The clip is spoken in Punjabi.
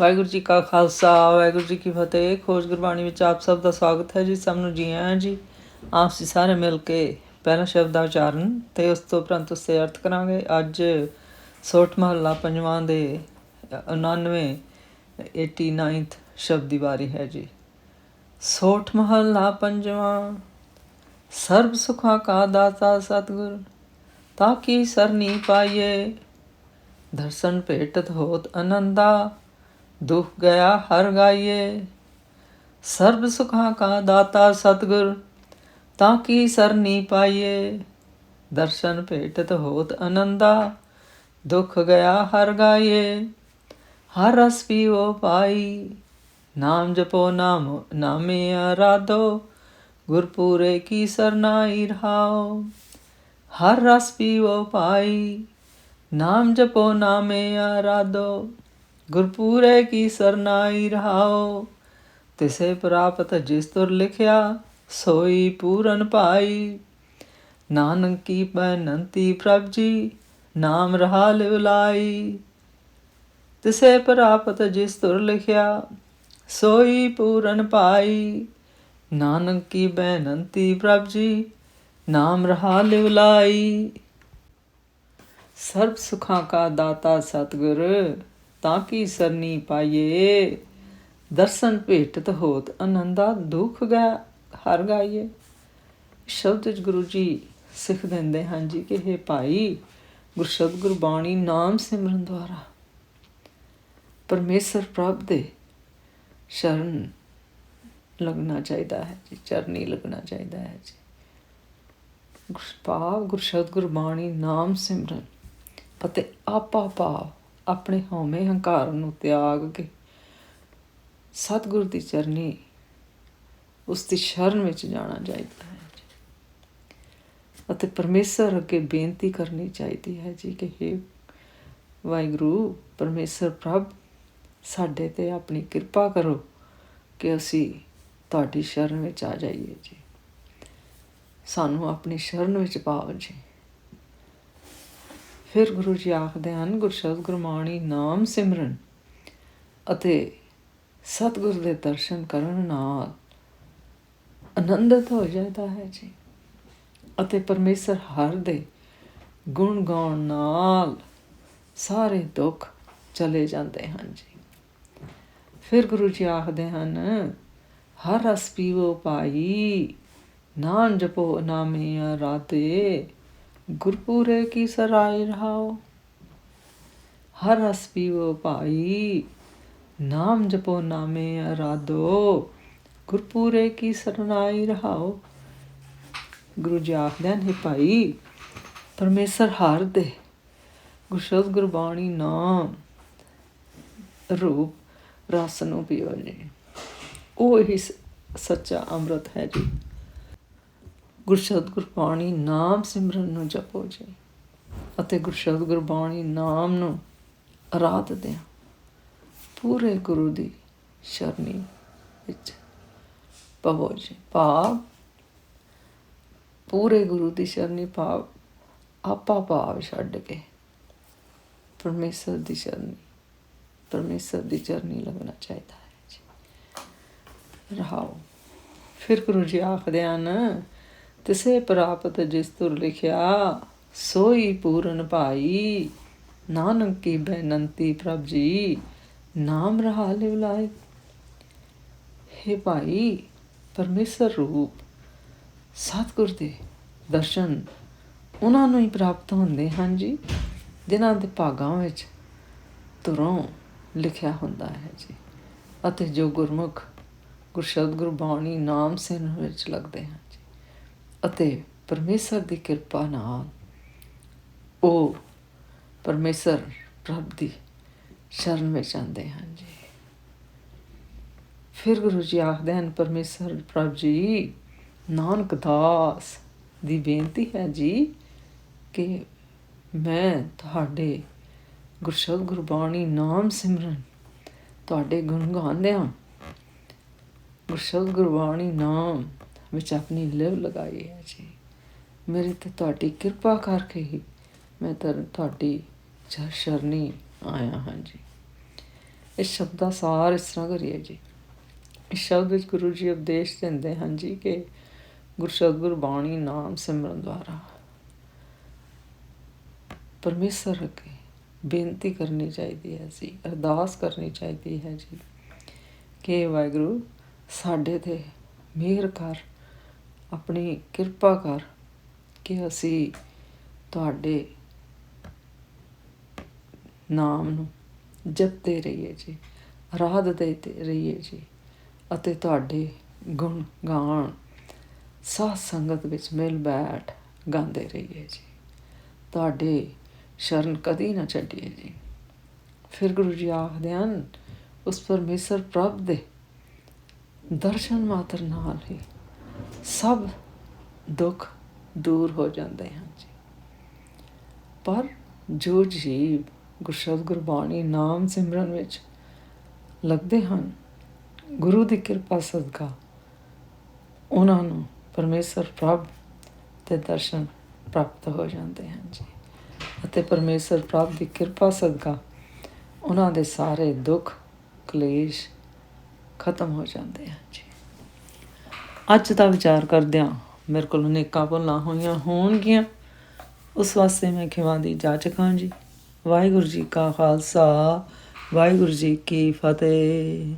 ਵਾਹਿਗੁਰੂ ਜੀ ਕਾ ਖਾਲਸਾ, ਵਾਹਿਗੁਰੂ ਜੀ ਕੀ ਫਤਿਹ। ਖੋਜ ਗੁਰਬਾਣੀ ਵਿੱਚ ਆਪ ਸਭ ਦਾ ਸਵਾਗਤ ਹੈ ਜੀ, ਸਭ ਨੂੰ ਜੀ ਆਇਆਂ ਜੀ। ਆਪ ਜੀ ਸਾਰੇ ਮਿਲ ਕੇ ਪਹਿਲਾ ਸ਼ਬਦ ਦਾ ਉਚਾਰਨ ਤੇ ਉਸ ਤੋਂ ਉਪਰੰਤ ਉਸ ਦੇ ਅਰਥ ਕਰਾਂਗੇ। ਅੱਜ ਸੋਠ ਮਹੱਲਾ ਪੰਜਵਾਂ ਦੇ 99 89th ਸ਼ਬਦ ਦੀ ਵਾਰੀ ਹੈ ਜੀ। ਸੋਠ ਮਹੱਲਾ ਪੰਜਵਾਂ, ਸਰਬ ਸੁਖਾ ਕਾ ਦਾਤਾ ਸਤਿਗੁਰ ਤਾਕੀ ਸਰਨੀ ਪਾਈਏ? ਦਰਸ਼ਨ ਭੇਟਤ ਹੋਤ ਆਨੰਦਾ ਦੁਖ ਗਿਆ ਹਰ ਗਾਈਏ। ਸਰਬ ਸੁਖਾਂ ਕਾ ਦਾਤਾ ਸਤਿਗੁਰ, ਤਾਂ ਕੀ ਸਰਨੀ ਪਾਈਏ। ਦਰਸ਼ਨ ਭੇਟਤ ਹੋਤ ਅਨੰਦਾ, ਦੁਖ ਗਿਆ ਹਰ ਗਾਈਏ। ਹਰ ਰਸ ਪੀਓ ਪਾਈ, ਨਾਮ ਜਪੋ ਨਾਮ, ਨਾਮੇ ਆਰਾਧੋ। ਗੁਰਪੂਰੇ ਕੀ ਸਰਨਾਈ ਰਹਾਓ। ਹਰ ਰਸ ਪੀਓ ਪਾਈ, ਨਾਮ ਜਪੋ ਨਾਮੇ ਆਰਾਧੋ। ਗੁਰਪੂਰੇ ਕੀ ਸਰਨਾਈ ਰਹਾਓ? ਤਿਸੇ ਪ੍ਰਾਪਤ ਜਿਸ ਤੁਰ ਲਿਖਿਆ, ਸੋਈ ਪੂਰਨ ਭਾਈ ਨਾਨਕ ਕੀ ਬਨੰਤੀ ਪ੍ਰਭ ਜੀ, ਨਾਮ ਰਹਾ ਲਿਵਲਾਈ ਤਿਸੇ ਪ੍ਰਾਪਤ ਜਿਸ ਤੁਰ ਲਿਖਿਆ, ਸੋਈ ਪੂਰਨ ਪਾਈ। ਨਾਨਕ ਕੀ ਬੇਨੰਤੀ ਪ੍ਰਭ ਜੀ, ਨਾਮ ਰਹਾ ਲਿਵਲਾਈ ਸਰਬ ਸੁਖਾਂ ਕਾ ਦਾਤਾ ਸਤਿਗੁਰ ਤਾਂ ਕੀ ਸਰਨੀ ਪਾਈਏ? ਦਰਸ਼ਨ ਭੇਟਤ ਹੋਤ ਆਨੰਦਾ ਦੁਖ ਗਿਆ ਹਰ ਗਾਈਏ। ਸ਼ਬਦ ਵਿੱਚ ਗੁਰੂ ਜੀ ਸਿੱਖ ਦਿੰਦੇ ਹਨ ਜੀ ਕਿ ਇਹ ਭਾਈ ਗੁਰਸ਼ਬਦ ਗੁਰਬਾਣੀ ਨਾਮ ਸਿਮਰਨ ਦੁਆਰਾ। ਪਰਮੇਸ਼ਰ ਪ੍ਰਭ ਦੇ ਸ਼ਰਨ ਲੱਗਣਾ ਚਾਹੀਦਾ ਹੈ ਜੀ, ਚਰਨੀ ਲੱਗਣਾ ਚਾਹੀਦਾ ਹੈ ਜੀ। ਗੁਰਪਾਵ ਗੁਰਸ਼ਬਦ ਗੁਰਬਾਣੀ ਨਾਮ ਸਿਮਰਨ ਅਤੇ ਆਪਾ ਭਾਵ ਆਪਣੇ ਹਉਮੈ ਹੰਕਾਰ ਨੂੰ ਤਿਆਗ ਕੇ ਸਤਿਗੁਰ ਦੀ ਚਰਨੀ ਉਸ ਦੀ ਸ਼ਰਨ ਵਿੱਚ ਜਾਣਾ ਚਾਹੀਦਾ ਹੈ ਅਤੇ ਪਰਮੇਸ਼ਰ ਅੱਗੇ ਬੇਨਤੀ ਕਰਨੀ ਚਾਹੀਦੀ ਹੈ ਜੀ ਕਿ हे ਵਾਹਿਗੁਰੂ, ਪਰਮੇਸ਼ਰ ਪ੍ਰਭ, ਸਾਡੇ ਤੇ ਆਪਣੀ ਕਿਰਪਾ ਕਰੋ ਕਿ ਅਸੀਂ ਤੁਹਾਡੀ ਸ਼ਰਨ ਵਿੱਚ ਆ ਜਾਈਏ ਜੀ। ਸਾਨੂੰ ਆਪਣੀ ਸ਼ਰਨ ਵਿੱਚ ਪਾਓ ਜੀ। ਫਿਰ ਗੁਰੂ ਜੀ ਆਖਦੇ ਹਨ ਗੁਰਸ਼ਬਦ ਗੁਰਬਾਣੀ ਨਾਮ ਸਿਮਰਨ ਅਤੇ ਸਤਿਗੁਰ ਦੇ ਦਰਸ਼ਨ ਕਰਨ ਨਾਲ ਆਨੰਦਿਤ ਹੋ ਜਾਂਦਾ ਹੈ ਜੀ ਅਤੇ ਪਰਮੇਸ਼ਰ ਹਰ ਦੇ ਗੁਣ ਗਾਉਣ ਨਾਲ ਸਾਰੇ ਦੁੱਖ ਚਲੇ ਜਾਂਦੇ ਹਨ ਜੀ। ਫਿਰ ਗੁਰੂ ਜੀ ਆਖਦੇ ਹਨ, ਹਰ ਰਸ ਪੀਵੋ ਪਾਈ ਨਾਮ ਜਪੋ ਨਾਮੇ ਰਾਤੇ ਗੁਰਪੂਰੇ ਕੀ ਸਰਾਈ ਰਹਾਓ? ਹਰ ਰਸ ਪੀਵੋ ਭਾਈ, ਨਾਮ ਜਪੋ ਨਾਮੇ ਆਰਾਧੋ ਗੁਰਪੂਰੇ ਕੀ ਸਰਨਾਈ ਰਹਾਓ? ਗੁਰੂ ਜੀ ਆਖਦੇ ਨੇ, ਭਾਈ, ਪਰਮੇਸ਼ਰ ਹਰ ਦੇ, ਗੁਰਸ਼ਬਦ ਗੁਰਬਾਣੀ ਨਾਮ ਰੂਪ ਰਸ ਨੂੰ ਪੀਓ ਜੀ। ਉਹ ਹੀ ਸੱਚਾ ਅੰਮ੍ਰਿਤ ਹੈ ਜੀ। ਗੁਰਸ਼ਬਦ ਗੁਰਬਾਣੀ ਨਾਮ ਸਿਮਰਨ ਨੂੰ ਜਪੋ ਜੀ। ਅਤੇ ਗੁਰਸ਼ਬਦ ਗੁਰਬਾਣੀ ਨਾਮ ਨੂੰ ਆਰਾਧਦੇ ਹਾਂ ਪੂਰੇ ਗੁਰੂ ਦੀ ਸ਼ਰਨੀ ਵਿੱਚ ਪਵੋ ਜੀ। ਭਾਵ, ਪੂਰੇ ਗੁਰੂ ਦੀ ਸ਼ਰਨੀ ਭਾਵ ਆਪਾ ਭਾਵ ਛੱਡ ਕੇ ਪਰਮੇਸ਼ਰ ਦੀ ਸ਼ਰਨੀ ਪਰਮੇਸ਼ਰ ਦੀ ਚਰਨੀ ਲੱਗਣਾ ਚਾਹੀਦਾ ਹੈ ਜੀ। ਰਹਾਓ। ਫਿਰ ਗੁਰੂ ਜੀ ਆਖਦੇ ਹਨ ਤਿਸੇ ਪ੍ਰਾਪਤ ਜਿਸ ਤੁਰ ਲਿਖਿਆ, ਸੋਈ ਪੂਰਨ ਭਾਈ। ਨਾਨਕ ਕੀ ਬੇਨੰਤੀ ਪ੍ਰਭ ਜੀ, ਨਾਮ ਰਹਾ ਲਿਵਲਾਏ ਹੈ ਭਾਈ, ਪਰਮੇਸ਼ਰ ਰੂਪ, ਸਤਿਗੁਰ ਦੇ ਦਰਸ਼ਨ ਉਹਨਾਂ ਨੂੰ ਹੀ ਪ੍ਰਾਪਤ ਹੁੰਦੇ ਹਨ ਜੀ, ਜਿਨ੍ਹਾਂ ਦੇ ਭਾਗਾਂ ਵਿੱਚ ਤੁਰੋਂ ਲਿਖਿਆ ਹੁੰਦਾ ਹੈ ਜੀ। ਅਤੇ ਜੋ ਗੁਰਮੁਖ ਗੁਰਸ਼ਬਦ ਗੁਰਬਾਣੀ ਨਾਮ ਸਿਮਰਨ ਵਿੱਚ ਲੱਗਦੇ ਹਨ। ਅਤੇ ਪਰਮੇਸ਼ਰ ਦੀ ਕਿਰਪਾ ਨਾਲ ਉਹ ਪਰਮੇਸ਼ਰ ਪ੍ਰਭ ਦੀ ਸ਼ਰਨ ਵਿੱਚ ਆਉਂਦੇ ਹਨ ਜੀ। ਫਿਰ ਗੁਰੂ ਜੀ ਆਖਦੇ ਹਨ, ਪਰਮੇਸ਼ਰ ਪ੍ਰਭ ਜੀ, ਨਾਨਕ ਦਾਸ ਦੀ ਬੇਨਤੀ ਹੈ ਜੀ ਕਿ ਮੈਂ ਤੁਹਾਡੇ ਗੁਰਸ਼ਬਦ ਗੁਰਬਾਣੀ ਨਾਮ ਸਿਮਰਨ ਤੁਹਾਡੇ ਗੁਣ ਗਾਉਂਦਿਆਂ ਗੁਰਸ਼ਬਦ ਗੁਰਬਾਣੀ ਨਾਮ ਵਿੱਚ ਆਪਣੀ ਲਿਵ ਲਗਾਈ ਹੈ ਜੀ। ਮੇਰੀ ਤੇ ਤੁਹਾਡੀ ਕਿਰਪਾ ਕਰਕੇ ਹੀ ਮੈਂ ਤੁਹਾਡੀ ਸ਼ਰਨੀ ਆਇਆ ਹਾਂ ਜੀ। ਇਸ ਸ਼ਬਦ ਦਾ ਸਾਰ ਇਸ ਤਰ੍ਹਾਂ ਕਰੀਏ ਜੀ। ਇਸ ਸ਼ਬਦ ਵਿੱਚ ਗੁਰੂ ਜੀ ਉਪਦੇਸ਼ ਦਿੰਦੇ ਹਨ ਜੀ ਕਿ ਗੁਰ ਸ਼ਬਦ ਬਾਣੀ ਨਾਮ ਸਿਮਰਨ ਦੁਆਰਾ ਪਰਮੇਸ਼ਰ ਅੱਗੇ ਬੇਨਤੀ ਕਰਨੀ ਚਾਹੀਦੀ ਹੈ ਜੀ, ਅਰਦਾਸ ਕਰਨੀ ਚਾਹੀਦੀ ਹੈ ਜੀ ਕਿ ਵਾਹਿਗੁਰੂ ਸਾਡੇ ਤੇ ਮਿਹਰ ਕਰ ਆਪਣੀ ਕਿਰਪਾ ਕਰ ਕਿ ਅਸੀਂ ਤੁਹਾਡੇ ਨਾਮ ਨੂੰ ਜਪਦੇ ਰਹੀਏ ਜੀ ਆਰਾਧਦੇ ਤੇ ਰਹੀਏ ਜੀ ਅਤੇ ਤੁਹਾਡੇ ਗੁਣ ਗਾਣ, ਸਾਧ ਸੰਗਤ ਵਿੱਚ ਮਿਲ ਬੈਠ ਗਾਉਂਦੇ ਰਹੀਏ ਜੀ। ਤੁਹਾਡੇ ਸ਼ਰਨ ਕਦੀ ਨਾ ਛੱਡੀਏ ਜੀ। ਫਿਰ ਗੁਰੂ ਜੀ ਆਖਦੇ ਹਨ, ਉਸ ਪਰਮੇਸ਼ਰ ਪ੍ਰਭ ਦੇ ਦਰਸ਼ਨ ਮਾਤਰ ਨਾਲ ਹੀ ਸਭ ਦੁੱਖ ਦੂਰ ਹੋ ਜਾਂਦੇ ਹਨ ਜੀ। ਪਰ ਜੋ ਜੀਵ ਗੁਰਸ਼ਬਦ ਗੁਰਬਾਣੀ ਨਾਮ ਸਿਮਰਨ ਵਿੱਚ ਲੱਗਦੇ ਹਨ, ਗੁਰੂ ਦੀ ਕਿਰਪਾ ਸਦਕਾ ਉਹਨਾਂ ਨੂੰ ਪਰਮੇਸ਼ਰ ਪ੍ਰਭ ਤੇ ਦਰਸ਼ਨ ਪ੍ਰਾਪਤ ਹੋ ਜਾਂਦੇ ਹਨ ਜੀ ਅਤੇ ਪਰਮੇਸ਼ਰ ਪ੍ਰਭ ਦੀ ਕਿਰਪਾ ਸਦਕਾ ਉਹਨਾਂ ਦੇ ਸਾਰੇ ਦੁੱਖ ਕਲੇਸ਼ ਖਤਮ ਹੋ ਜਾਂਦੇ ਹਨ ਜੀ। ਅੱਜ ਦਾ ਵਿਚਾਰ ਕਰਦਿਆਂ ਮੇਰੇ ਕੋਲ ਅਨੇਕਾਂ ਭੁੱਲਾਂ ਹੋਈਆਂ ਹੋਣਗੀਆਂ। ਉਸ ਵਾਸਤੇ ਮੈਂ ਖਿਮਾ ਦੀ ਜਾਚ ਖਾਂ ਜੀ। ਵਾਹਿਗੁਰੂ ਜੀ ਕਾ ਖਾਲਸਾ, ਵਾਹਿਗੁਰੂ ਜੀ ਕੀ ਫਤਿਹ।